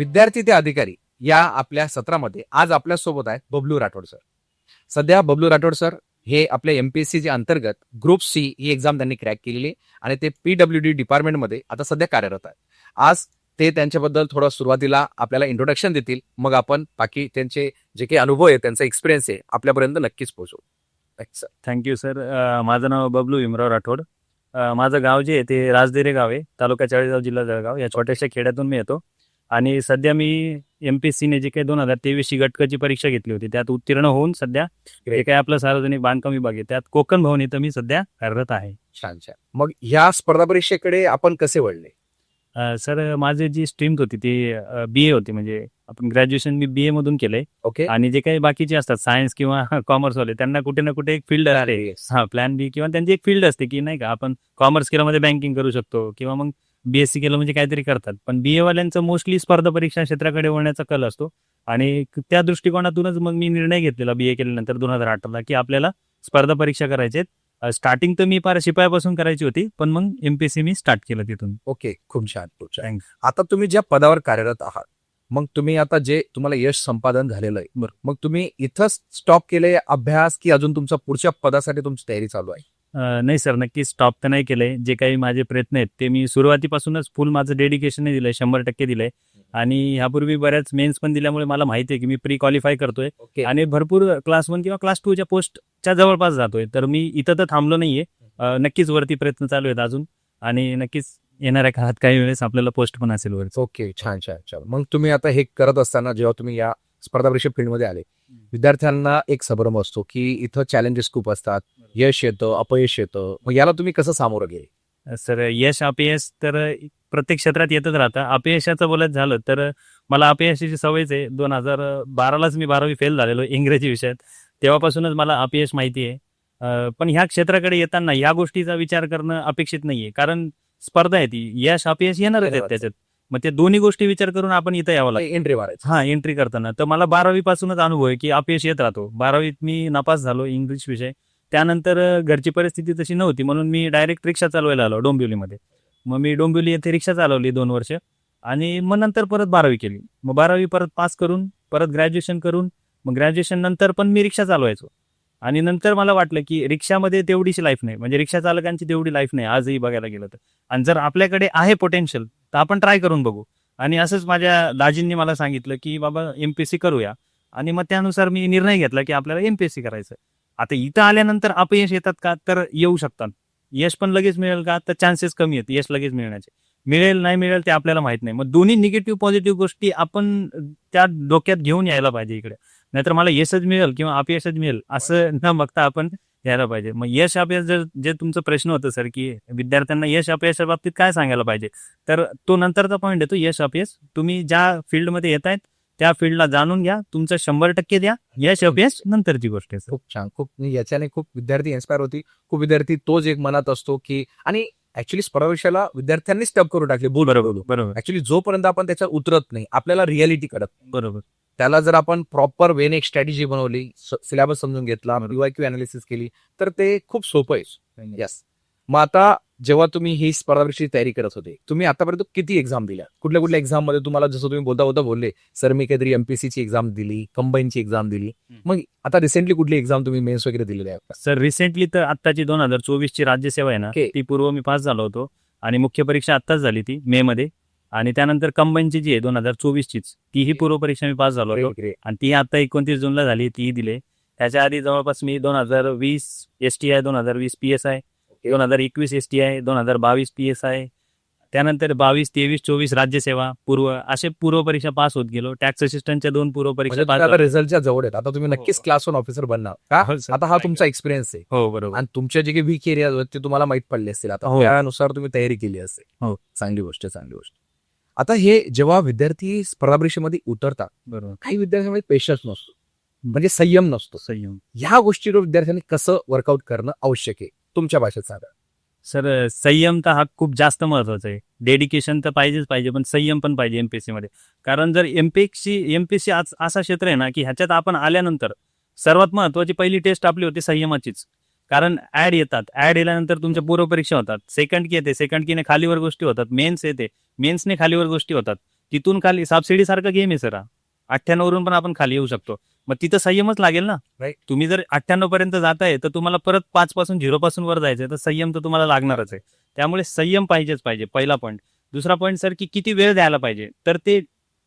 विद्यार्थी ते अधिकारी या आपल्या सत्रामध्ये आज आपल्यासोबत आहेत बबलू राठोड सर. सध्या बबलू राठोड सर हे आपल्या एमपीएससी अंतर्गत ग्रुप सी ही एक्झाम त्यांनी क्रॅक केलेली आहे आणि ते पीडब्ल्यू डी डिपार्टमेंटमध्ये आता सध्या कार्यरत आहेत. आज ते त्यांच्याबद्दल थोडं सुरुवातीला आपल्याला इंट्रोडक्शन देतील. मग आपण बाकी त्यांचे जे काही अनुभव आहे त्यांचा एक्सपिरियन्स आहे आपल्यापर्यंत नक्कीच पोहोचू सर थँक्यू सर माझं नाव बबलू भीमराव राठोड. माझं गाव जे आहे ते राजदेरे गाव आहे तालुका चाळीसगाव जिल्हा जळगाव. या छोट्याशा खेड्यातून मी येतो. आणि सध्या मी एम पी एस सीने जे काही दोन हजार तेवीसची गटकची परीक्षा घेतली होती त्यात उत्तीर्ण होऊन सध्या जे. काही आपलं सार्वजनिक बांधकाम विभाग आहे त्यात कोकण भवन इथं मी सध्या कार्यरत आहे. छान छान. मग ह्या स्पर्धा परीक्षेकडे आपण कसे वळले? अ, सर माझी जी स्ट्रीम होती ती बी ए होती म्हणजे आपण ग्रॅज्युएशन मी बी ए मधून केलंय. ओके. आणि जे काही बाकीचे असतात सायन्स किंवा कॉमर्स वाले त्यांना कुठे ना कुठे एक फील्ड असते. हा प्लॅन बी किंवा त्यांची एक फील्ड असते की नाही का आपण कॉमर्स केलं म्हणजे बँकिंग करू शकतो किंवा मग बीएससी केलं म्हणजे काहीतरी करतात. पण बीए वाल्यांचं मोस्टली स्पर्धा परीक्षा क्षेत्राकडे वळण्याचा कल असतो. आणि त्या दृष्टिकोनातूनच मग मी निर्णय घेतलेला बीए केल्यानंतर दोन हजार अठराला की आपल्याला स्पर्धा परीक्षा करायचे स्टार्टिंग तर मी फार शिपायापासून करायची होती पण मग एमपीएससी मी स्टार्ट केलं तिथून. ओके खूप छान खूप छान. आता तुम्ही ज्या पदावर कार्यरत आहात मग तुम्ही आता जे तुम्हाला यश संपादन झालेलं आहे. मग तुम्ही इथं स्टॉप केले अभ्यास की अजून तुमचा पुढच्या पदासाठी तुमची तयारी चालू आहे? नाही सर नक्की स्टॉप तर नाही केलंय. जे काही माझे प्रयत्न आहेत ते मी सुरुवातीपासूनच फुल माझं डेडिकेशन दिलंय शंभर टक्के दिलंय. आणि ह्यापूर्वी बऱ्याच मेन्स पण दिल्यामुळे मला माहिती आहे की मी प्री क्वालिफाय करतोय आणि भरपूर क्लास वन किंवा क्लास टू च्या पोस्टच्या जवळपास जातोय. तर मी इथं तर थांबलो नाहीये. नक्कीच वरती प्रयत्न चालू आहेत अजून. आणि नक्कीच येणाऱ्या काळात काही वेळेस आपल्याला पोस्ट पण असेल वरती. ओके छान छान छान. मग तुम्ही आता हे करत असताना जेव्हा तुम्ही या स्पर्धा परीक्षा फील्डमध्ये आले. विद्यार्थ्यांना एक संभ्रम असतो की इथं चॅलेंजेस खूप असतात. यश येतं अपयश येतं. मग याला तुम्ही कसं सामोरं गेले? सर यश अपयश तर प्रत्येक क्षेत्रात येतच राहतं. अपयशाचं बोलायचं झालं तर मला अपयशाची सवयच आहे. दोन हजार बारालाच मी बारावी फेल झालेलो इंग्रजी विषयात. तेव्हापासूनच मला अपयश माहिती आहे. पण ह्या क्षेत्राकडे येताना ह्या गोष्टीचा विचार करणं अपेक्षित नाहीये. कारण स्पर्धा आहे ती. यश अपयश येणारच आहेत. त्याच्यात. मग ते दोन्ही गोष्टी विचार करून आपण इथं यावं लागतं. एंट्री मारायचं. हा एंट्री करताना. तर मला बारावी पासूनच अनुभव आहे की अपयश येत राहतो. बारावीत मी नापास झालो इंग्लिश विषय. त्यानंतर घरची परिस्थिती तशी नव्हती. म्हणून मी डायरेक्ट रिक्षा चालवायला आलो डोंबिवलीमध्ये. मग मी डोंबिवली येथे रिक्षा चालवली दोन वर्ष. आणि मग नंतर परत बारावी केली. मग बारावी परत पास करून परत ग्रॅज्युएशन करून मग ग्रॅज्युएशन नंतर पण मी रिक्षा चालवायचो. आणि नंतर मला वाटलं की रिक्षामध्ये तेवढीशी लाईफ नाही. म्हणजे रिक्षा चालकांची तेवढी लाईफ नाही. आजही बघायला गेलं तर. आणि जर आपल्याकडे आहे पोटेन्शियल तर आपण ट्राय करून बघू. आणि असंच माझ्या दाजींनी मला सांगितलं की बाबा एमपीएससी करूया. आणि मग त्यानुसार मी निर्णय घेतला की आपल्याला एमपीएससी करायचं आता इथं आल्यानंतर अपयश येतात का? तर येऊ शकतात. यश पण लगेच मिळेल का? तर चान्सेस कमी आहेत. यश लगेच मिळण्याचे. मिळेल नाही मिळेल ते आपल्याला माहीत नाही. मग दोन्ही निगेटिव्ह पॉझिटिव्ह गोष्टी आपण त्या डोक्यात घेऊन यायला पाहिजे इकडे. नाहीतर मला यशच मिळेल किंवा अपयशच मिळेल असं न बघता आपण यायला पाहिजे. मग यश अपयश जर जे तुमचं प्रश्न होतं सर की विद्यार्थ्यांना यश अपयशा बाबतीत काय सांगायला पाहिजे? तर तो नंतरचा पॉईंट येतो यश अपयश तुम्ही ज्या फील्डमध्ये येत आहेत त्या फील्डला जाणून घ्या. तुमचं शंभर टक्के द्या. यश अपयश नंतरची गोष्ट आहे. खूप छान. खूप याच्याने खूप विद्यार्थी इन्स्पायर होती. खूप विद्यार्थी तोच एक मनात असतो की आणि ऍक्च्युली स्पर्धा परीक्षेला विद्यार्थ्यांनी स्टप करून टाकले. बोल बरोबर बरोबर. ऍक्च्युली जोपर्यंत आपण त्याच्यात उतरत नाही आपल्याला रियालिटी कळत. बरोबर. त्याला जर आपण प्रॉपर वेने एक स्ट्रॅटेजी बनवली सिलेबस समजून घेतला क्यू अनालिसिस केली तर ते खूप सोपं आहे. यस मग आता जेव्हा तुम्ही ही स्पर्धा परीक्षेची तयारी करत होते तुम्ही आतापर्यंत किती एक्झाम दिल्या? कुठल्या कुठल्या एक्झाममध्ये तुम्हाला जसं तुम्ही बोलता बोलता बोलले सर मी काहीतरी एमपीसीची एक्झाम दिली कंबाईनची एक्झाम दिली. मग आता रिसेंटली कुठली एक्झाम तुम्ही मेन्स वगैरे दिलेली आहे? सर रिसेंटली तर आत्ताची दोन हजार चोवीस ची राज्यसेवा आहे ना. ती पूर्व मी पास झालो होतो आणि मुख्य परीक्षा आत्ताच झाली ती मे मध्ये. आणि त्यानंतर कंबाईनची जी आहे दोन हजार चोवीस चीच तीही पूर्व परीक्षा मी पास झालो होतो. आणि ती आता एकोणतीस जूनला झाली तीही दिले. त्याच्या आधी जवळपास मी दोन हजार वीस एस टी आय दोन हजार वीस पी एस आय दोन हजार एकवीस एस टी आय दोन हजार बावीस पी एस आय त्यानंतर बावीस तेवीस चोवीस राज्यसेवा पूर्व असे पूर्व परीक्षा पास होत गेलो. टॅक्स असिस्टंटच्या दोन पूर्व परीक्षा म्हणजे पास तुम्ही आता रिझल्टच्या जवळ आहेत. आता तुम्ही नक्कीच हो. क्लास वन ऑफिसर बनणार. का? हो. आता हा तुमचा एक्सपिरियन्स आहे. हो बरोबर. आणि तुमचे जे काही वीक एरिया ते तुम्हाला माहीत पडले असतील. आता हो. त्यानुसार तुम्ही तयारी केली असेल. हो. चांगली गोष्ट आहे, चांगली गोष्ट. आता हे जेव्हा विद्यार्थी स्पर्धा परीक्षेमध्ये उतरतात बरोबर. काही विद्यार्थ्यांमध्ये पेशन्स नसतो. म्हणजे संयम नसतो. संयम. ह्या गोष्टीवर विद्यार्थ्यांनी कसं वर्कआउट करणं आवश्यक आहे? तुमच्या भाषेत सांगा. सर संयम तर हा खूप जास्त महत्त्वाचा आहे. डेडिकेशन तर पाहिजेच पाहिजे पण संयम पण पाहिजे एमपीएससी मध्ये. कारण जर एमपीएससी एमपीएससी असा क्षेत्र आहे ना की ह्याच्यात आपण आल्यानंतर सर्वात महत्वाची पहिली टेस्ट आपली होती संयमाचीच. कारण ऍड येतात. ऍड येल्यानंतर तुमच्या पूर्व परीक्षा होतात. सेकंड की येते. सेकंड कीने खालीवर गोष्टी होतात. मेन्स येते. मेन्सने खालीवर गोष्टी होतात. तिथून खाली सबसिडी सारखं गेम आहे सर अठ्ठ्याण्णववरून पण आपण खाली येऊ शकतो. मग तिथं संयमच लागेल ना? Right. तुम्ही जर अठ्ठ्याण्णव पर्यंत जाताय तर तुम्हाला परत पाच पासून झिरो पासून वर जायचंय तर संयम तर तुम्हाला लागणारच आहे. त्यामुळे संयम पाहिजेच पाहिजे पहिला पॉईंट दुसरा पॉईंट सर की किती वेळ द्यायला पाहिजे? तर ते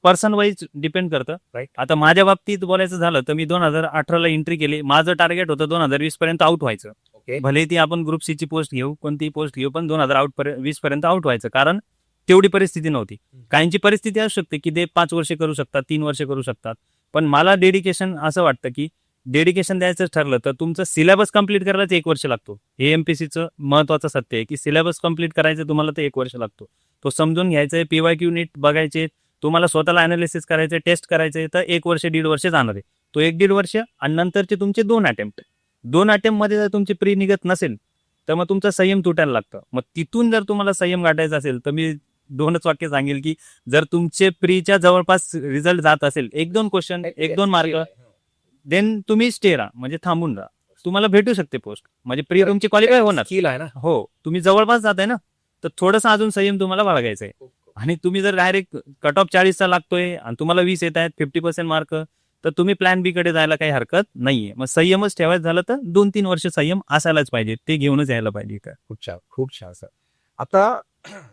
पर्सन वाईज डिपेंड करतं. Right. आता माझ्या बाबतीत बोलायचं झालं तर मी दोन हजार अठराला एंट्री केली. माझं टार्गेट होतं दोन हजार वीस पर्यंत आउट व्हायचं. ओके भले ती आपण ग्रुप सी ची पोस्ट घेऊ कोणतीही पोस्ट घेऊ पण दोन हजार आउट वीस पर्यंत आउट व्हायचं. कारण तेवढी परिस्थिती नव्हती. काहींची परिस्थिती असू शकते की ते पाच वर्ष करू शकतात तीन वर्ष करू शकतात. पण मला डेडिकेशन असं वाटतं की डेडिकेशन द्यायचं ठरलं तर तुमचं सिलेबस कंप्लीट करायलाच एक वर्ष लागतो. हे एमपीसीचं महत्वाचं सत्य आहे की सिलेबस कंप्लीट करायचं तुम्हाला ते एक वर्ष लागतो. तो समजून घ्यायचंय पीवाय क्यू नीट बघायचे तुम्हाला स्वतःला अनालिसिस करायचे टेस्ट करायचे तर एक वर्ष दीड वर्ष जाणार आहे. तो एक दीड वर्ष आणि नंतरचे तुमचे दोन अटेम्प्ट दोन अटेम्प्टमध्ये जर तुमची प्री निघत नसेल तर मग तुमचा संयम तुटायला लागतं. मग तिथून जर तुम्हाला संयम गाठायचा असेल तर मी दोनच वाक्य सांगेल की जर तुमचे प्रीच्या जवळपास रिझल्ट जात असेल एक दोन क्वेश्चन एक दोन मार्क देन तुम्ही स्टे राहा म्हणजे थांबून राहा. तुम्हाला भेटू शकते पोस्ट म्हणजे प्री तुमची क्वालिफाय होणार. आहे ना? हो तुम्ही जवळपास जाताय ना तर थोडंसं अजून संयम तुम्हाला बाळगायचा आहे. आणि तुम्ही जर डायरेक्ट कट ऑफ चाळीसचा लागतोय आणि तुम्हाला वीस येत आहेत फिफ्टी पर्सेंट मार्क तर तुम्ही प्लॅन बी कडे जायला काही हरकत नाहीये. मग संयमच ठेवायचं झालं तर दोन तीन वर्ष संयम असायलाच पाहिजे ते घेऊनच यायला पाहिजे का खूप छान खूप छान सर आता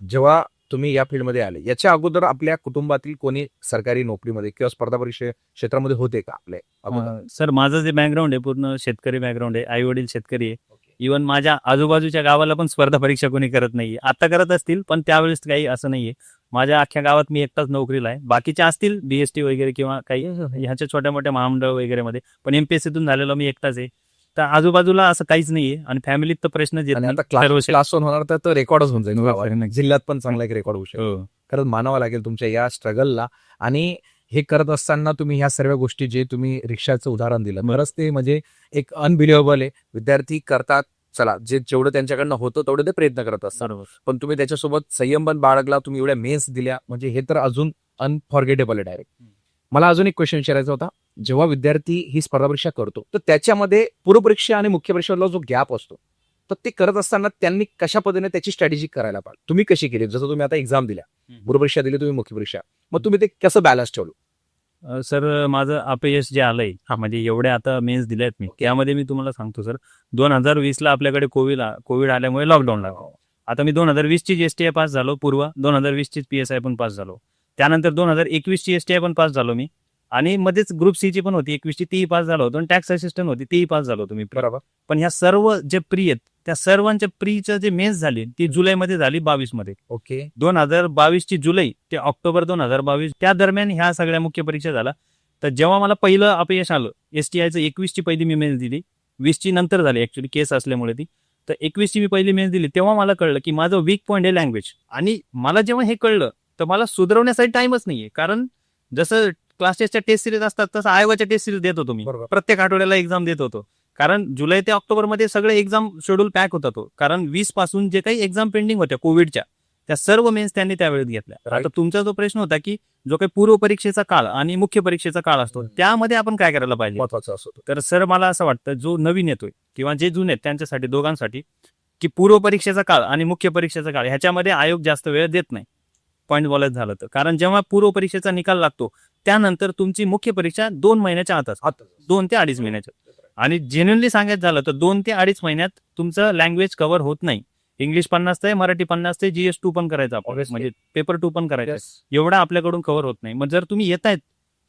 जेव्हा तुम्ही या फील्डमध्ये आले. याच्या अगोदर आपल्या कुटुंबातील कोणी सरकारी नोकरीमध्ये किंवा स्पर्धा परीक्षे क्षेत्रामध्ये होते का आपले अगोदर? सर माझं जे बॅकग्राऊंड आहे पूर्ण शेतकरी बॅकग्राऊंड आहे आई वडील शेतकरी आहे. इव्हन माझ्या आजूबाजूच्या गावाला पण स्पर्धा परीक्षा कोणी करत नाहीये. आता करत असतील पण त्यावेळेस काही असं नाहीये. माझ्या अख्ख्या गावात मी एकटाच नोकरीला आहे. बाकीचे असतील बीएसटी वगैरे किंवा काही ह्याच्या छोट्या मोठ्या महामंडळ वगैरे मध्ये पण एमपीएससीतून झालेलो मी एकटाच आहे. तर आजूबाजूला असं काहीच नाहीये आणि फॅमिलीत तर आणि नाही. आता क्लास सर्व क्लास वन होणार तर तो रेकॉर्डच होऊन जाईल. जिल्ह्यात पण चांगला एक रेकॉर्ड होऊ शकतो. हो. खरंच मानावं लागेल तुमच्या या स्ट्रगलला आणि हे करत असताना तुम्ही ह्या सर्व गोष्टी जे तुम्ही रिक्षाचं उदाहरण दिलं खरंच ते म्हणजे एक अनबिलिव्हेबल आहे. विद्यार्थी करतात चला जे जेवढं त्यांच्याकडनं होतं तेवढं ते प्रयत्न करत असतात. पण तुम्ही त्याच्यासोबत संयम पण बाळगला तुम्ही एवढ्या मेन्स दिल्या म्हणजे हे तर अजून अनफॉर्गेटेबल आहे डायरेक्ट. मला अजून एक क्वेश्चन विचारायचा होता. जेव्हा विद्यार्थी ही स्पर्धा परीक्षा करतो तर त्याच्यामध्ये पूर्वपरीक्षा आणि मुख्य परीक्षेला जो गॅप असतो तर ते करत असताना त्यांनी कशा पद्धतीने त्याची स्ट्रॅटेजी करायला पाहिजे? तुम्ही कशी केली? जसं तुम्ही आता एक्झाम दिल्या. पूर्वपरीक्षा दिली तुम्ही मुख्य परीक्षा. मग तुम्ही ते कसं बॅलन्स ठेवलं? सर माझं अपयश जे आलंय हा. म्हणजे एवढे आता मेन्स दिले आहेत मी त्यामध्ये मी तुम्हाला सांगतो सर. दोन हजार वीस ला आपल्याकडे कोविड कोविड आल्यामुळे लॉकडाऊन लागला. आता मी दोन हजार वीस ची जीएसटीआय पास झालो पूर्व. दोन हजार वीस ची पीएसआय पण पास झालो. त्यानंतर दोन हजार एकवीस ची एसटीआय पण पास झालो मी. आणि मध्येच ग्रुप सी ची पण होती एकवीस ची तीही पास झालो होतो आणि टॅक्स असिस्टंट होती तीही पास झालो होतो मी. बरोबर. पण ह्या सर्व जे प्री आहेत त्या सर्वांच्या प्रीचं जे मेन्स झाली ती जुलैमध्ये झाली बावीसमध्ये. ओके. दोन हजार बावीस ची जुलै ते ऑक्टोबर दोन हजार बावीस त्या दरम्यान ह्या सगळ्या मुख्य परीक्षा झाला तर जेव्हा मला पहिलं अपयश आलं एसटीआयचं एकवीस ची पहिली मी मेन्स दिली वीस ची नंतर झाली ऍक्च्युली केस असल्यामुळे ती. तर एकवीस ची मी पहिली मेन्स दिली तेव्हा मला कळलं की माझं वीक पॉईंट आहे लँग्वेज आणि मला जेव्हा हे कळलं तर मला सुधारवण्यासाठी टाइमच नाहीये. कारण जसं क्लास टेस्टच्या टेस्ट सिरीज असतात तसं आयोगाच्या टेस्ट सिरीज देत होतो मी बरोबर. प्रत्येक आठवड्याला एक्झाम देत होतो. कारण जुलै ते ऑक्टोबरमध्ये सगळे एक्झाम शेड्यूल पॅक होता तो. कारण वीसपासून जे काही एक्झाम पेंडिंग होत्या कोविडच्या त्या सर्व मेन्स त्यांनी त्यावेळेस घेतल्या. Right. आता तुमचा जो प्रश्न होता की जो काही पूर्व परीक्षेचा काळ आणि मुख्य परीक्षेचा काळ असतो हम्म. त्यामध्ये आपण काय करायला पाहिजे? महत्वाचं असतो तर सर मला असं वाटतं जो नवीन येतोय किंवा जे जुने आहेत त्यांच्यासाठी दोघांसाठी की पूर्व परीक्षेचा काळ आणि मुख्य परीक्षेचा काळ ह्याच्यामध्ये आयोग जास्त वेळ देत नाही. पॉईंट बोलायचं झालं तर. कारण जेव्हा पूर्व परीक्षेचा निकाल लागतो त्यानंतर तुमची मुख्य परीक्षा दोन महिन्याच्या आत असते दोन ते अडीच महिन्याच्या. आणि जेन्युनली सांगायचं झालं तर दोन ते अडीच महिन्यात तुमचं लँग्वेज कव्हर होत नाही. इंग्लिश पन्नास ते मराठी पन्नास ते जीएस टू पण करायचं आपण. म्हणजे पेपर टू पण करायचं. एवढा आपल्याकडून कव्हर होत नाही. मग जर तुम्ही येतायत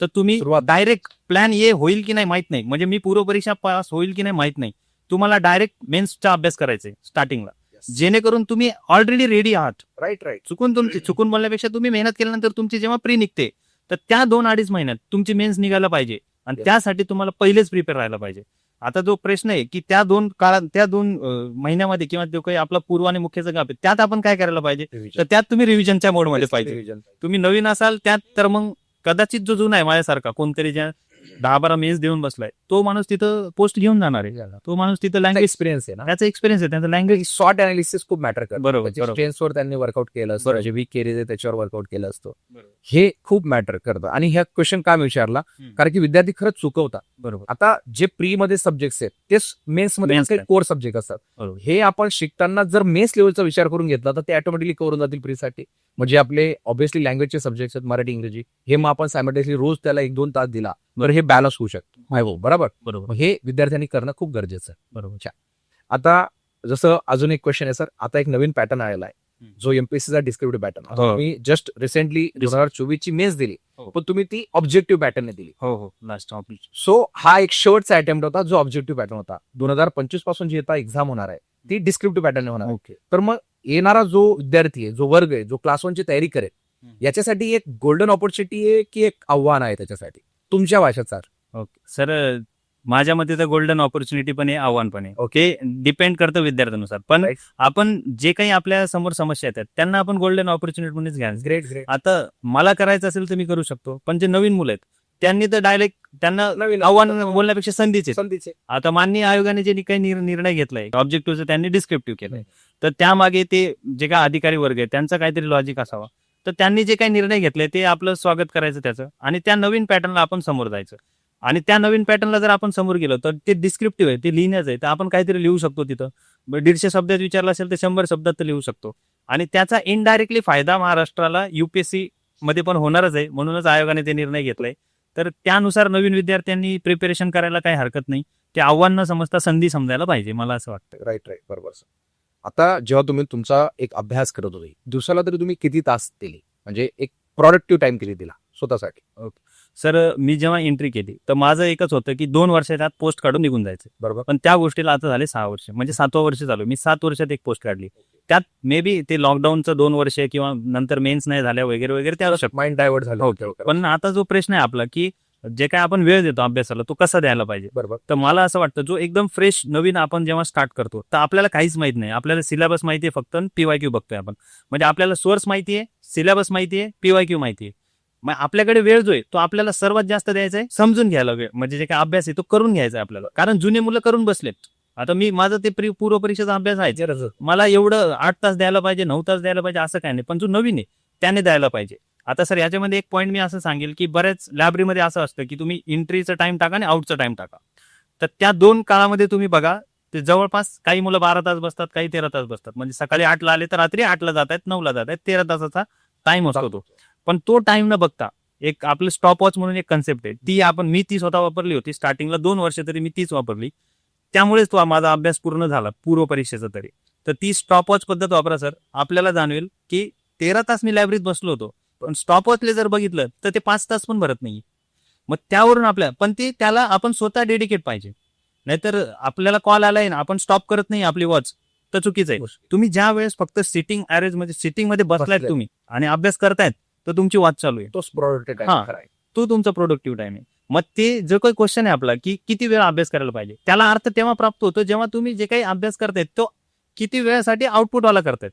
तर तुम्ही डायरेक्ट प्लॅन ए होईल की नाही माहीत नाही. म्हणजे मी पूर्व परीक्षा पास होईल की नाही माहीत नाही. तुम्हाला डायरेक्ट मेन्सचा अभ्यास करायचा आहे स्टार्टिंगला जेणेकरून तुम्ही ऑलरेडी रेडी आहात. राईट राईट चुकून तुमची चुकून बोलण्यापेक्षा तुम्ही मेहनत केल्यानंतर तुमची जेव्हा प्री निघते तर त्या दोन अडीच महिन्यात तुमची मेन्स निघायला पाहिजे. आणि. त्यासाठी तुम्हाला पहिलेच प्रिपेअर राहायला पाहिजे. आता जो प्रश्न आहे की त्या दोन काळात त्या दोन महिन्यामध्ये किंवा जो काही आपला पूर्व आणि मुख्यचा गाप आहे त्यात आपण काय करायला पाहिजे? तर त्यात तुम्ही रिव्हिजनच्या मोडमध्ये पाहिजे. तुम्ही नवीन असाल त्यात तर मग कदाचित जो जुना आहे माझ्यासारखा कोणतरी ज्या दहा बारा मेन्स देऊन बसलाय. तो माणूस तिथं पोस्ट घेऊन जाणार आहे तो माणूस तिथं लँग्वेज एक्सपिरियन्स आहे ना. त्याचा एक्सपिरियन्स आहे. त्याचा लँग्वेज शॉर्ट अनालिसिस खूप मॅटर करतं. बरोबर. स्ट्रेन्थवर त्यांनी वर्कआउट केलं असतं. जे वीक केरीज आहे त्याच्यावर वर्कआउट केलं असतं. हे खूप मॅटर करतं. आणि ह्या क्वेश्चन का मी विचारला. कारण की विद्यार्थी खरंच चुकवतात बरोबर. आता जे प्री मध्ये सब्जेक्ट आहेत ते मेन्समध्ये. कोर सब्जेक्ट असतात. हे आपण शिकताना जर मेन्स लेवलचा विचार करून घेतला तर ते ऑटोमॅटिकली करून जातील प्रीसाठी म्हणजे आपले ऑब्व्हियसली लँग्वेजचे सब्जेक्ट आहेत मराठी इंग्रजी. हे मग आपण सायमल्टेनियसली रोज त्याला एक दोन तास दिला. तर हे बॅलन्स होऊ शकतो. माय भाऊ बरोबर? बरोबर. हे विद्यार्थ्यांनी करणं खूप गरजेचं आहे. बरोबर. आता जसं अजून एक क्वेश्चन आहे सर. आता एक नवीन पॅटर्न आलेला आहे. जो एमपीएससीचा डिस्क्रिप्टिव्ह पॅटर्न हो. तुम्ही जस्ट रिसेंटली दोन हजार चोवीस ची मेन्स दिली. हो. पण तुम्ही ती ऑब्जेक्टिव्ह पॅटर्नने दिली. हो हो. लास्ट सो हा एक शेवटचा अटेम्प्ट होता जो ऑब्जेक्टिव्ह पॅटर्न होता. दोन हजार पंचवीसपासून जी आता एक्झाम होणार आहे ती डिस्क्रिप्टिव्ह पॅटर्न होणार. ओके तर मग येणारा जो विद्यार्थी आहे जो वर्ग आहे जो क्लास वनची तयारी करेल. याच्यासाठी एक गोल्डन ऑपॉर्च्युनिटी आहे की एक आव्हान आहे त्याच्यासाठी? तुमच्या भाषेत सर ओके सर माझ्या मते तर गोल्डन ऑपॉर्च्युनिटी पण आहे आव्हान पण आहे. ओके डिपेंड करतं विद्यार्थ्यानुसार. पण Right. आपण जे काही आपल्यासमोर समस्या येतात त्यांना आपण गोल्डन ऑपॉर्च्युनिटी म्हणूनच घ्यायचं ग्रेट ग्रेट आता मला करायचं असेल तर मी करू शकतो. पण जे नवीन मुलं आहेत त्यांनी तर डायरेक्ट त्यांना नवीन आव्हान बोलण्यापेक्षा संधीच आहे संधीचे आता माननीय आयोगाने जे काही निर- निर्णय घेतलाय ऑब्जेक्टिव्हचं त्यांनी डिस्क्रिप्टिव्ह केलंय. तर त्यामागे ते जे काय अधिकारी वर्ग आहे त्यांचा काहीतरी लॉजिक असावा. तर त्यांनी जे काही निर्णय घेतले ते आपलं स्वागत करायचं त्याचं. आणि त्या नवीन पॅटर्नला आपण समोर जायचं. आणि त्या नवीन पॅटर्नला जर आपण समोर गेलो तर ते डिस्क्रिप्टिव्ह आहे ते लिहिण्याचं आहे. तर आपण काहीतरी लिहू शकतो तिथं. दीडशे शब्दात विचारलं असेल तर शंभर शब्दात तर लिहू शकतो. आणि त्याचा इनडायरेक्टली फायदा महाराष्ट्राला युपीएससी मध्ये पण होणारच आहे. म्हणूनच आयोगाने ते निर्णय घेतलाय. तर त्यानुसार नवीन विद्यार्थ्यांनी प्रिपेरेशन करायला काही हरकत नाही. ते आव्हान न समजता संधी समजायला पाहिजे मला असं वाटतं. राईट राईट बरोबर सर आता जेव्हा तुम्ही तुमचा एक अभ्यास करत होते दिवसाला तरी तुम्ही किती तास दिले? म्हणजे एक प्रोडक्टिव्ह टाइम किती दिला? स्वतःसाठी. सर मी जेव्हा एंट्री केली तर माझं एकच होतं की दोन वर्षाच्या आत पोस्ट काढून निघून जायचं. बरोबर. पण त्या गोष्टीला आता झाले सहा वर्ष. म्हणजे सातवं वर्ष चालू मी सात वर्षात एक पोस्ट काढली. त्यात मे बी ते लॉकडाऊनचं दोन वर्ष किंवा नंतर मेन्स नाही झाल्या वगैरे वगैरे त्या माइंड डायव्हर्ट झालं. ओके. पण आता जो प्रश्न आहे आपला की जे काय आपण वेळ देतो अभ्यासाला तो कसा द्यायला पाहिजे? बरोबर. तर मला असं वाटतं जो एकदम फ्रेश नवीन आपण जेव्हा स्टार्ट करतो तर आपल्याला काहीच माहीत नाही. आपल्याला सिलेबस माहिती आहे फक्त पीवाय क्यू बघतोय आपण. म्हणजे आपल्याला सोर्स माहिती आहे सिलेबस माहिती आहे पीवाय क्यू माहिती आहे. मग आपल्याकडे वेळ जो आहे तो आपल्याला सर्वात जास्त द्यायचा आहे समजून घ्यायला वेळ. म्हणजे जे काय अभ्यास आहे तो करून घ्यायचा आहे आपल्याला. कारण जुने मुलं करून बसलेत. आता मी माझं ते प्री- पूर्व परीक्षेचा अभ्यास आहे. मला एवढं आठ तास द्यायला पाहिजे नऊ तास द्यायला पाहिजे असं काय नाही. पण जो नवीन आहे त्याने द्यायला पाहिजे. आता सर याच्यामध्ये एक पॉईंट मी असं सांगेल की बऱ्याच लायब्ररीमध्ये असं असतं की तुम्ही एंट्रीचा टाइम टाका आणि आउटचं टाइम टाका. तर त्या दोन काळामध्ये तुम्ही बघा ते जवळपास काही मुलं बारा तास बसतात काही तेरा तास बसतात. म्हणजे सकाळी आठला आले तर रात्री आठला जात आहेत नऊला जात आहेत तेरा तासाचा टाइम असतो तो. पण तो टाइम न बघता एक आपलं स्टॉप वॉच म्हणून एक कन्सेप्ट आहे. ती आपण मी ती स्वतः वापरली होती. स्टार्टिंगला दोन वर्ष तरी मी तीच वापरली. त्यामुळेच तो माझा अभ्यास पूर्ण झाला पूर्व परीक्षेचा तरी. तर ती स्टॉप वॉच पद्धत वापरा सर. आपल्याला जाणवेल की तेरा तास मी लायब्ररीत बसलो होतो. पण स्टॉप वॉचले जर बघितलं तर ते पाच तास पण भरत नाही मग त्यावरून आपल्या पण ते त्याला आपण स्वतः डेडिकेट पाहिजे. नाहीतर आपल्याला कॉल आलाय ना आपण स्टॉप करत नाही आपली वॉच तर चुकीचं आहे. तुम्ही ज्या वेळेस फक्त सिटिंग अरेंज म्हणजे सिटिंगमध्ये बसलायत. तुम्ही आणि अभ्यास करतायत तर तुमची वॉच चालू आहे. तोच प्रोडक्ट हा. तो तुमचा प्रोडक्टिव्ह टाइम आहे. मग ते जो काही क्वेश्चन आहे आपला की किती वेळ अभ्यास करायला पाहिजे त्याला अर्थ तेव्हा प्राप्त होतो जेव्हा तुम्ही जे काही अभ्यास करतायत तो किती वेळासाठी आउटपुट वाला करतायत.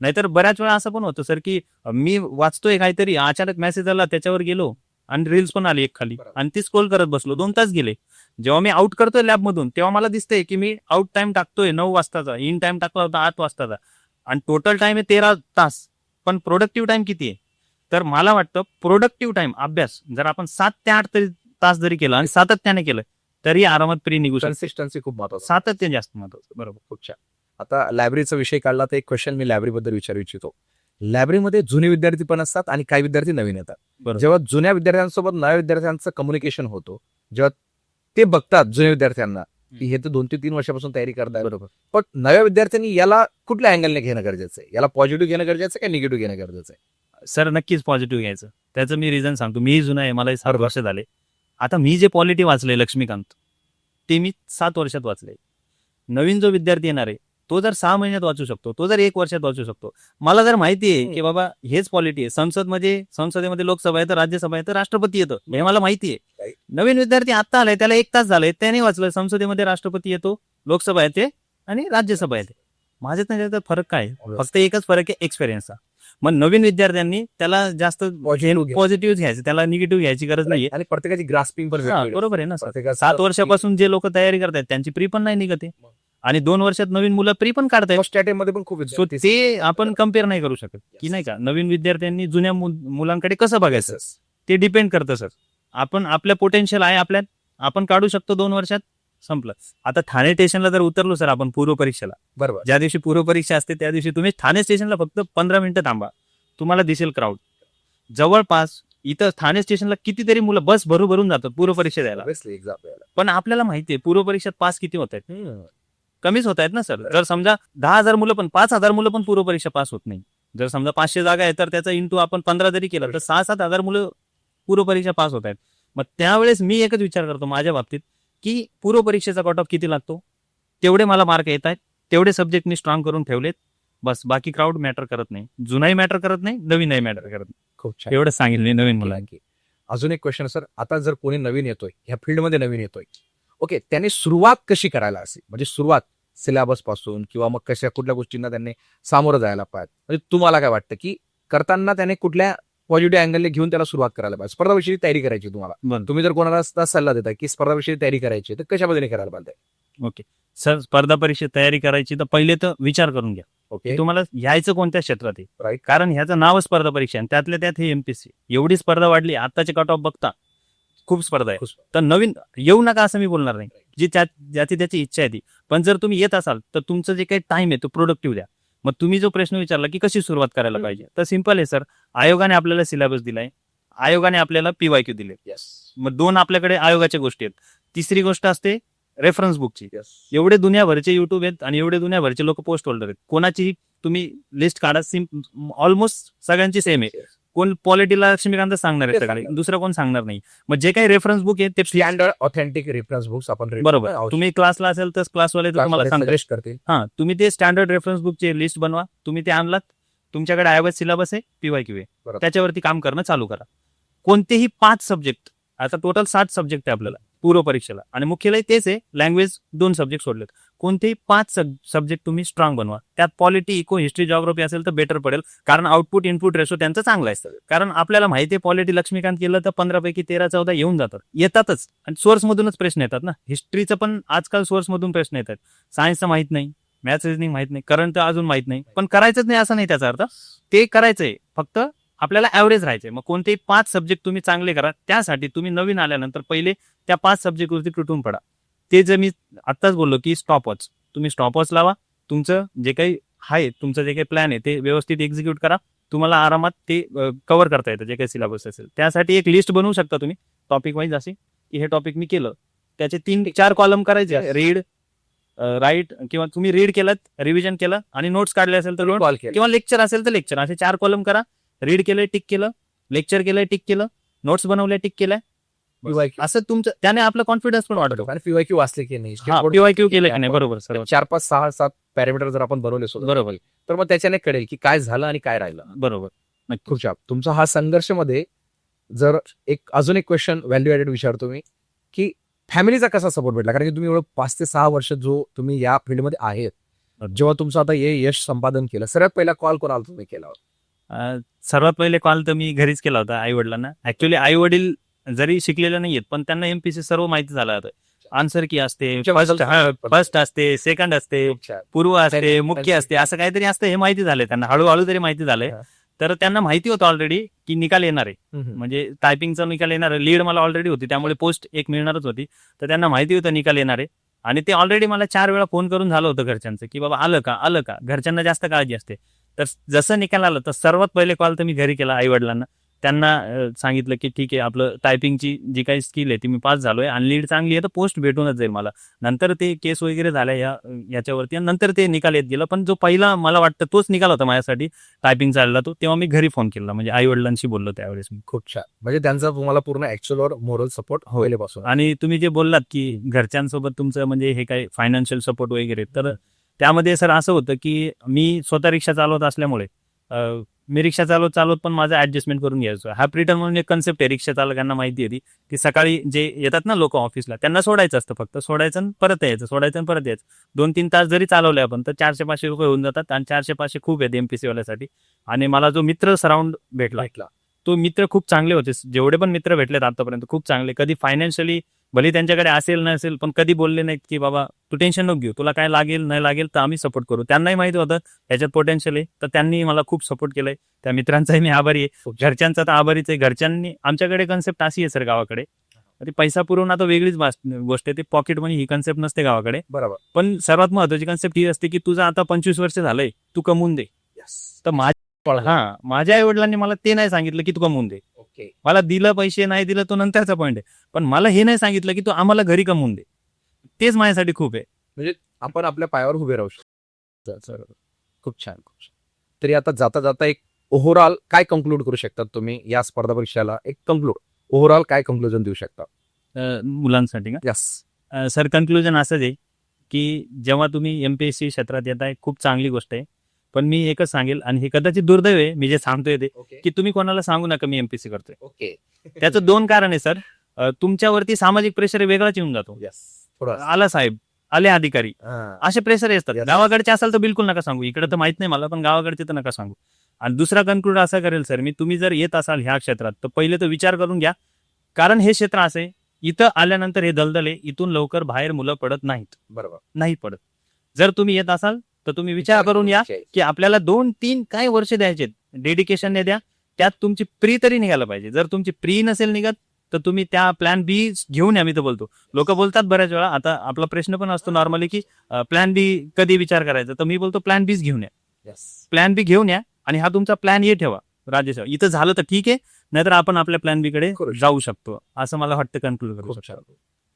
नाहीतर बऱ्याच वेळा असं पण होतं सर की मी वाचतोय काहीतरी अचानक मेसेज आला त्याच्यावर गेलो आणि रील्स पण आली एक खाली. आणि ती स्क्रोल करत बसलो. दोन तास गेले. जेव्हा मी आउट करतोय लॅब मधून तेव्हा मला दिसतंय की मी आउट टाइम टाकतोय नऊ वाजताचा इन टाइम टाकला होता आठ वाजताचा. आणि टोटल टाइम आहे तेरा तास. पण प्रोडक्टिव्ह टाइम किती आहे? तर मला वाटतं प्रोडक्टिव्ह टाइम अभ्यास जर आपण सात ते आठ तरी तास जरी केलं आणि सातत्याने केलं तरी आरामात प्री निघू शकतो. कन्सिस्टन्सी खूप महत्वाचं सातत्य जास्त महत्वाचं बरोबर खूप छान. आता लायब्ररीचा विषय काढला तर एक क्वेश्चन मी लायब्ररी बद्दल विचारू इच्छितो. लायब्ररीमध्ये जुने विद्यार्थी पण असतात आणि काही विद्यार्थी नवीन येतात. जेव्हा जुन्या विद्यार्थ्यांसोबत नव्या विद्यार्थ्यांचं कम्युनिकेशन होतो जेव्हा ते बघतात जुन्या विद्यार्थ्यांना की हे तर दोन ते तीन वर्षापासून तयारी करताय बरोबर. पण नव्या विद्यार्थ्यांनी याला कुठल्या अँगलने घेणं गरजेचं आहे? याला पॉझिटिव्ह घेणं गरजेचं आहे का निगेटिव्ह घेणं गरजेचं आहे? सर नक्कीच पॉझिटिव्ह घ्यायचं. त्याचं मी रिझन सांगतो. मी जुना आहे मला सात वर्ष झाले. आता मी जे पॉलिटी वाचले लक्ष्मीकांत ते मी सात वर्षात वाचले नवीन जो विद्यार्थी येणार आहे तो जर सहा महिन्यात वाचू शकतो तो जर एक वर्षात वाचू शकतो. मला जर माहिती आहे की बाबा हेच पॉलिटी आहे संसदमध्ये संसदेमध्ये लोकसभा तर राज्यसभा आहे तर राष्ट्रपती येतं हे मला माहिती आहे. नवीन विद्यार्थी आता आलाय त्याला एक तास झालाय त्याने वाचलं संसदेमध्ये राष्ट्रपती येतो लोकसभा येते आणि राज्यसभा येते. माझ्यात नाही त्याच्यात फरक काय? फक्त एकच फरक आहे एक्सपिरियन्सचा मग नवीन विद्यार्थ्यांनी त्याला जास्त. पॉझिटिव्ह घ्यायचं. त्याला निगेटिव्ह घ्यायची गरज नाहीये. आणि प्रत्येकाची ग्रास्पिंग पण बरोबर आहे ना सात वर्षापासून जे लोक तयारी करतायत त्यांची प्री पण नाही निघत आणि दोन वर्षात नवीन मुलं प्री पण काढतायत मध्ये पण खूप सो ते आपण कंपेअर नाही करू शकत. की नाही का नवीन विद्यार्थ्यांनी जुन्या मु- मुलांकडे कसं बघायचं? ते डिपेंड करतं सर आपण आपल्या पोटेन्शियल आहे आपल्यात. आपण काढू शकतो दोन वर्षात संपलं. आता ठाणे स्टेशनला जर उतरलो सर आपण पूर्व परीक्षेला. बरोबर. ज्या दिवशी पूर्व परीक्षा असते त्या दिवशी तुम्ही ठाणे स्टेशनला फक्त पंधरा मिनिटं थांबा. तुम्हाला दिसेल क्राऊड जवळपास इथं ठाणे स्टेशनला कितीतरी मुलं बस भरू भरून जातात पूर्व परीक्षा द्यायला. पण आपल्याला माहितीये पूर्व परीक्षेत पास किती होत आहेत. कमीच होत आहेत ना सर? जर समजा दहा हजार मुलं पण पाच हजार मुलं पण पूर्व परीक्षा पास होत नाही. जर समजा पाचशे जागा आहे तर त्याचा इंटू आपण पंधरा जरी केला तर सहा सात हजार मुलं पूर्व परीक्षा पास होत आहेत. मग त्यावेळेस मी एकच विचार करतो माझ्या बाबतीत की पूर्व परीक्षेचा कट ऑफ किती लागतो? तेवढे मला मार्क येत आहेत तेवढे सब्जेक्ट मी स्ट्रॉंग करून ठेवलेत. बस बाकी क्राऊड मॅटर करत नाही. जुनाही मॅटर करत नाही नवीनही मॅटर करत नाही. खूप छान. एवढंच सांगितलं नवीन मुलांना. मुलांकी अजून एक क्वेश्चन सर. आता जर कोणी नवीन येतोय ह्या फील्डमध्ये नवीन येतोय ओके त्याने सुरुवात कशी करायला असेल म्हणजे सुरुवात सिलेबसपासून किंवा मग कशा कुठल्या गोष्टींना त्यांनी सामोरं जायला पाहिजे? म्हणजे तुम्हाला काय वाटतं की करताना त्याने कुठल्या पॉझिटिव्ह अँगलने घेऊन त्याला सुरुवात करायला पाहिजे? स्पर्धाविषयी तयारी करायची तुम्हाला. तुम्ही जर कोणाला सल्ला देता की स्पर्धाविषयी तयारी करायची तर कशा पद्धतीने करायला पाहिजे? ओके. सर स्पर्धा परीक्षेत तयारी करायची तर पहिले तर विचार करून घ्या. ओके. तुम्हाला यायचं कोणत्या क्षेत्रात आहे. कारण ह्याचं नाव स्पर्धा परीक्षा आणि त्यातल्या त्यात हे एमपीसी एवढी स्पर्धा वाढली आताचे कट ऑफ बघता. खूप स्पर्धा आहे. तर नवीन येऊ नका असं मी बोलणार नाही. जी ज्याची त्याची इच्छा आहे ती. पण जर तुम्ही येत असाल तर तुमचं जे काही टाइम आहे तो प्रोडक्टिव्ह द्या. मग तुम्ही जो प्रश्न विचारला की कशी सुरुवात करायला. पाहिजे? तर सिंपल आहे सर आयोगाने आपल्याला सिलेबस दिलाय. आयोगाने आपल्याला पीवायक्यू दिले. येस मग दोन आपल्याकडे आयोगाच्या गोष्टी आहेत. तिसरी गोष्ट असते रेफरन्स बुकची एवढे दुनियाभरचे युट्यूब आहेत आणि एवढे दुनियाभरचे लोक पोस्ट होल्डर आहेत. कोणाची तुम्ही लिस्ट काढा ऑलमोस्ट सगळ्यांची सेम आहे. कोण पॉलिटीला लक्ष्मीकांत सांगणार आहे सगळे. दुसरं कोण सांगणार नाही. मग जे काही रेफरन्स बुक आहे ते स्टँडर्ड ऑथेंटिक रेफरन्स बुक्स आपण बरोबर. तुम्ही क्लासला असेल तर क्लासवाले तुम्हाला हा तुम्ही ते स्टँडर्ड रेफरन्स बुकचे लिस्ट बनवा. तुम्ही ते आणलात. तुमच्याकडे आयोगात सिलेबस आहे पीवाय क्यू. त्याच्यावरती काम करणं चालू करा. कोणतेही पाच सब्जेक्ट आता टोटल सात सब्जेक्ट आहे आपल्याला. पूर्व परीक्षेला. आणि मुख्यालय तेच आहे लँग्वेज दोन सब्जेक्ट सोडलेत. कोणतेही पाच सब्जेक्ट तुम्ही स्ट्रॉंग बनवा. त्यात पॉलिटी इको हिस्ट्री जॉग्राफी असेल तर बेटर पडेल. कारण आउटपुट इनपुट रेशो त्यांचा चांगला असतं कारण आपल्याला माहिती आहे पॉलिटी लक्ष्मीकांत केलं तर पंधरापैकी तेरा चौदा येऊन जातात. येतातच. आणि सोर्स मधूनच प्रश्न येतात ना. हिस्ट्रीचं पण आजकाल सोर्स मधून प्रश्न येतात सायन्सचं माहीत नाही. मॅथ्स रिजनिंग माहीत नाही. करंट अजून माहीत नाही. पण करायचंच नाही असं नाही त्याचा अर्थ. ते करायचंय. फक्त आपल्याला ऍव्हरेज राहायचंय. मग कोणतेही पाच सब्जेक्ट तुम्ही चांगले करा त्यासाठी तुम्ही नवीन आल्यानंतर पहिले त्या पाच सब्जेक्टवरती तुटून पडा. ते जे मी आत्ताच बोललो की स्टॉप वॉच तुम्ही स्टॉप वॉच लावा. तुमचं जे काही आहे तुमचं जे काही प्लॅन आहे ते व्यवस्थित एक्झिक्यूट करा. तुम्हाला आरामात ते कव्हर करता येतं जे काही सिलेबस असेल. त्यासाठी एक लिस्ट बनवू शकता तुम्ही. टॉपिक वाईज असे की हे टॉपिक मी केलं. त्याचे तीन चार कॉलम करायचे. रीड राईट किंवा तुम्ही रीड केलं रिव्हिजन केलं आणि नोट्स काढले असेल तर किंवा लेक्चर असेल तर लेक्चर असे चार कॉलम करा. रीड केलंय टिक केलं. लेक्चर केलंय टिक केलं. नोट्स बनवले टिक केलंय. असं तुमचं त्याने आपलं कॉन्फिडन्स पण वाढतो. आणि पीवायक्यू वाचले की नाही? पीवायक्यू केलंय का नाही बरोबर सर चार पाच सहा सात पॅरामीटर जर आपण बनवले बरोबर. तर मग त्याच्याने कळेल की काय झालं आणि काय राहिलं. बरोबर. नक्की. खूप तुमचा हा संघर्षमध्ये जर एक अजून एक क्वेश्चन व्हॅल्यू ऍडेड विचारतो मी की फॅमिलीचा कसा सपोर्ट भेटला? कारण की तुम्ही एवढं पाच ते सहा वर्ष जो तुम्ही या फील्डमध्ये आहेत. जेव्हा तुमचं आता हे यश संपादन केलं सर्वात पहिला कॉल कोणाला तुम्ही केला? सर्वात पहिले कॉल तर मी घरीच केला होता आई वडिलांना ऍक्च्युली आई वडील जरी शिकलेले नाहीयेत पण त्यांना एमपीसी सर्व माहिती झालं होतं आन्सर की असते फर्स्ट असते. सेकंड असते. पूर्व असते. मुख्य असते असं काहीतरी असतं हे माहिती झालंय त्यांना. हळूहळू तरी माहिती झालंय. तर त्यांना माहिती होतं ऑलरेडी की निकाल येणार आहे. म्हणजे टायपिंगचा निकाल येणार आहे. लीड मला ऑलरेडी होती त्यामुळे पोस्ट एक मिळणारच होती. तर त्यांना माहिती होतं निकाल येणार आहे. आणि ते ऑलरेडी मला चार वेळा फोन करून झालं होतं घरच्यांचं की बाबा आलं का? आलं का? घरच्यांना जास्त काळजी असते. तर जसं निकाल आलं तर सर्वात पहिले कॉल तर मी घरी केला आई वडिलांना त्यांना सांगितलं की ठीक आहे आपलं टायपिंगची जी काही स्किल आहे ती मी पास झालोय आणि लीड चांगली आहे तर पोस्ट भेटूनच जाईल मला. नंतर ते केस वगैरे झाल्या या याच्यावरती आणि नंतर ते निकाल येत गेला. पण जो पहिला मला वाटतं तोच निकाल होता माझ्यासाठी. टायपिंग चालला तो तेव्हा मी घरी फोन केला. म्हणजे आई वडिलांशी बोललो त्यावेळेस मी. खूप छान. म्हणजे त्यांचा तुम्हाला पूर्ण ऍक्च्युअल मोरल सपोर्ट. पहिलेपासून आणि तुम्ही जे बोललात की घरच्यांसोबत तुमचं म्हणजे हे काही फायनान्शियल सपोर्ट वगैरे तर त्यामध्ये सर असं होतं की मी स्वतः रिक्षा चालवत असल्यामुळे मी रिक्षा चालवत चालवत पण माझं ऍडजस्टमेंट करून घ्यायचो. हा रिटर्न म्हणून एक कन्सेप्ट आहे रिक्षा चालकांना माहिती होती की सकाळी जे येतात ना लोक ऑफिसला त्यांना सोडायचं असतं फक्त. सोडायचं आणि परत यायचं सोडायचं परत यायचं. दोन तीन तास जरी चालवले आपण तर चारशे पाचशे रुपये होऊन जातात आणि चारशे पाचशे खूप आहेत एमपीसी वाल्यासाठी. आणि मला जो मित्र सराउंड भेटला भेटला. तो मित्र खूप चांगले होते. जेवढे पण मित्र भेटलेत आतापर्यंत खूप चांगले. कधी फायनान्शियली भले त्यांच्याकडे असेल नसेल पण कधी बोलले नाहीत की बाबा तू टेन्शन नको घेऊ तुला काय लागेल नाही लागेल तर आम्ही सपोर्ट करू. त्यांनाही माहिती होतं ह्याच्यात पोटेन्शियल आहे. तर त्यांनी मला खूप सपोर्ट केलंय. त्या मित्रांचाही मी आभारी आहे. घरच्यांचा तर आभारीच आहे. घरच्यांनी आमच्याकडे कन्सेप्ट अशी आहे सर गावाकडे. ती पैसा पुरवणं आता वेगळीच गोष्ट आहे. ती पॉकेट मनी ही कन्सेप्ट नसते गावाकडे. बरोबर. पण सर्वात महत्वाची कन्सेप्ट ही असते की तुझं आता पंचवीस वर्ष झालंय तू कमवून दे. तर माझ्या हा माझ्या आई वडिलांनी मला ते नाही सांगितलं की तू कमवून दे. मला दिलं पैसे नाही दिलं तो नंतरचा पॉईंट आहे. पण मला हे नाही सांगितलं की तू आम्हाला घरी कमवून दे. तेच माझ्यासाठी खूप आहे. आपण आपल्या पायावर उभे राहू शकतो. खूप छान खूप छान. तरी आता जाता जाता एक ओव्हरऑल काय कंक्लूड करू शकतात तुम्ही या स्पर्धा परीक्षेला? एक कंक्लूड ओव्हरऑल काय कंक्लुजन देऊ शकता? मुलांसाठी का? यस सर कन्क्लुजन असंच आहे की जेव्हा तुम्ही एमपीएससी क्षेत्रात येत आहे खूप चांगली गोष्ट आहे. पण मी एकच सांगेल आणि हे कदाचित दुर्दैव आहे मी जे सांगतोय ते ओके. की तुम्ही कोणाला सांगू नका मी एमपीएससी करतोय. ओके. त्याचं दोन कारण आहे सर. अं, तुमच्यावरती सामाजिक प्रेशर वेगळाच येऊन जातो. यस थोडं आला साहेब आले अधिकारी. हा. असे प्रेशर असतात. Yes. गावाकडचे असाल तर बिलकुल नका सांगू. इकडे तर माहीत नाही मला पण गावाकडचे तर नका सांगू. आणि दुसरा कन्क्लूड असा करेल सर मी तुम्ही जर येत असाल ह्या क्षेत्रात तर पहिले तर विचार करून घ्या. कारण हे क्षेत्र असं आहे इथं आल्यानंतर हे दलदल आहे. इथून लवकर बाहेर मुलं पडत नाहीत. बरोबर. नाही पडत. जर तुम्ही येत असाल तर तुम्ही विचार करून या की आपल्याला दोन तीन काय वर्ष द्यायचे डेडिकेशनने द्या. त्यात तुमची प्री तरी निघायला पाहिजे. जर तुमची प्री नसेल निघत तर तुम्ही त्या प्लॅन बी घेऊन या मी तर बोलतो. लोक बोलतात बऱ्याच वेळा. आता आपला प्रश्न पण असतो नॉर्मली की प्लॅन बी कधी विचार करायचा? तर मी बोलतो प्लॅन बीच घेऊन या. प्लॅन बी घेऊन या आणि हा तुमचा प्लॅन ए ठेवा राजेश. इथं झालं तर ठीक आहे नाहीतर आपण आपल्या प्लॅन बी कडे शकतो. जाऊ शकतो. असं मला वाटतं कन्क्लूड करू छान.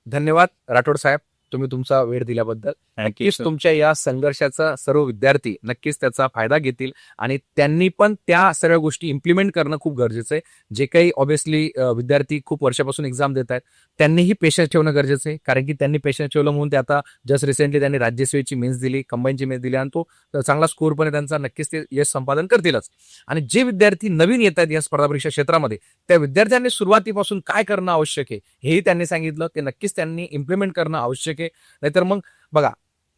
धन्यवाद राठोड साहेब. तुम्ही तुमचा वेळ दिल्याबद्दल. नक्कीच तुमच्या या संघर्षाचा सर्व विद्यार्थी नक्कीच त्याचा फायदा घेतील आणि त्यांनी पण त्या सर्व गोष्टी इम्प्लिमेंट करणं खूप गरजेचं आहे. जे काही ऑब्विसली विद्यार्थी खूप वर्षापासून एक्झाम देत आहेत त्यांनीही पेशन्स ठेवणं गरजेचं आहे. कारण की त्यांनी पेशन्स ठेवलं म्हणून ते आता जस्ट रिसेंटली त्यांनी राज्यसेवेची मेन्स दिली कंबाईनची मेन्स दिली आणि तो चांगला स्कोर पण त्यांचा नक्कीच ते यश संपादन करतीलच. आणि जे विद्यार्थी नवीन येत आहेत या स्पर्धा परीक्षा क्षेत्रामध्ये त्या विद्यार्थ्यांनी सुरुवातीपासून काय करणं आवश्यक आहे हेही त्यांनी सांगितलं. ते नक्कीच त्यांनी इम्प्लिमेंट करणं आवश्यक आहे. नाहीतर मग बघा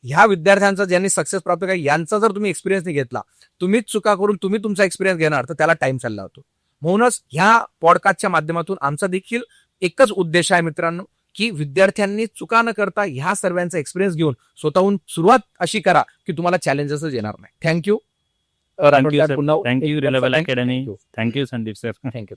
ह्या विद्यार्थ्यांचा ज्यांनी सक्सेस प्राप्त केला यांचा जर तुम्ही एक्सपिरियन्स नाही घेतला तुम्हीच चुका करून तुम्ही तुमचा एक्सपिरियन्स घेणार तर त्याला टाइम चालला होतो म्हणूनच ह्या पॉडकास्टच्या माध्यमातून आमचा देखील एकच उद्देश आहे मित्रांनो की विद्यार्थ्यांनी चुका न करता ह्या सर्वांचा एक्सपिरियन्स घेऊन स्वतःहून सुरुवात अशी करा की तुम्हाला चॅलेंजेसच येणार नाही. Thank you thank you thank you Sandeep sir thank you